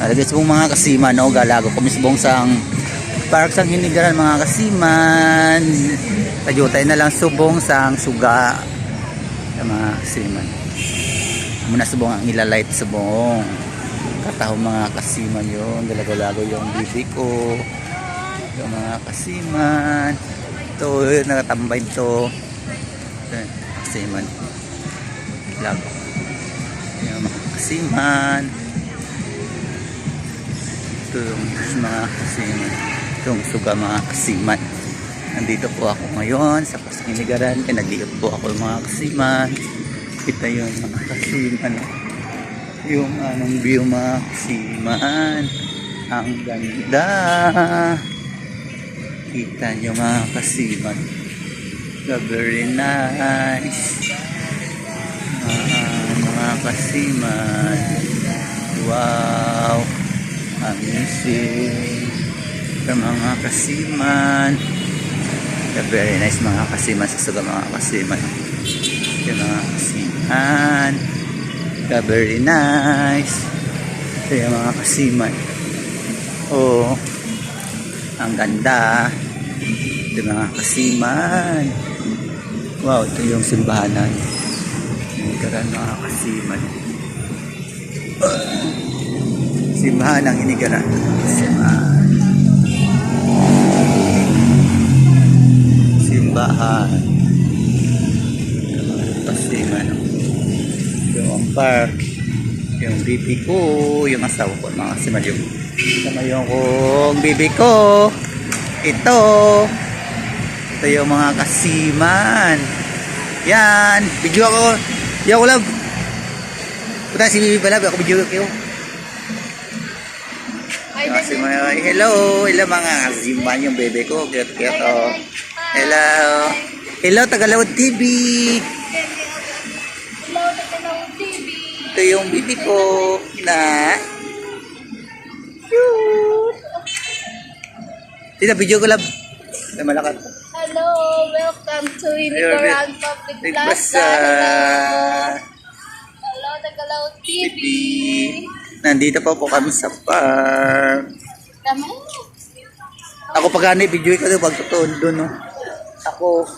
Alagay sa mga kasima, no? Galago kami sa buong sang park sang hinigaran mga kasiman. Kajutay na lang subong sang suga. Sa mga kasiman. Muna subong ang ilalight subong. Kataho mga kasiman yon Dalagalago yung bibi ko. Yung mga kasiman. Ito, nakatambay to. Kasiman. Lago. Yung mga kasiman yung mga kasiman itong suga mga kasiman nandito po ako ngayon sa Pasinigaran nag po ako mga kasiman kita yung mga kasiman yung anong view mga kasiman ang ganda. Kita nyo mga kasiman very nice. Ah, mga kasiman wow amazing sa mga kasiman. The very nice mga kasiman sa suga mga kasiman. Yung mga kasiman. The very nice. Ito yung mga kasiman. Oh ang ganda. Ito mga kasiman. Wow ito yung simbahanan yung karan mga kasiman simbahan ng inigaran simbahan. Simbahan. Pasiman yung park yung bibi ko yung asawa ko mga siman yung sama yung kong bibi ko. Ito. Ito yung mga kasiman. Yan. Video ako. Ko lang Puta si Bibi pala, ako video ko Kasi may hello, hello mga kasimban yung bebe ko, cute cute oh. Hello. Hello Tagalawad TV. Hello, Tagalog TV. Ito yung bibi ko na cute. Sino video ko lab? Ay malakat. Hello, welcome to Inigaran Public Plaza. Hello. Hello, Tagalog TV. TV. Nandito pa po kami sa park. Ako pag gani video ko doon no. Ako.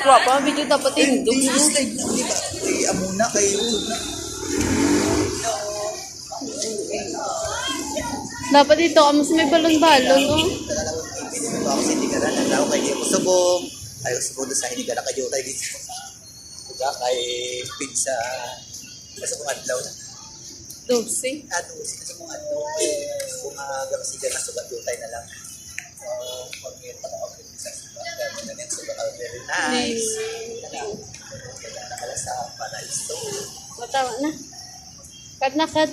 Wapa, video dapat yung slide na, di ba? Ay, amuna kayo. Dapat ito, amos may balon-balon. Ito ako sa Hinigaran. Ang tao kay Diego Subong. Ay, subong doon sa Hinigaran. Kayo tayo dito. Diba? Kay Pizza. Nasa mga adlaw na. Dose. Ano, nasa mga adlaw. Kung uh, gamasigan na sugat tayo na lang. So, pag may panahon ko sa sugat. Kaya na din sugat. ah, Very nice. Kaya na pala sa Paradise Store. Matawa na. Cut na cut.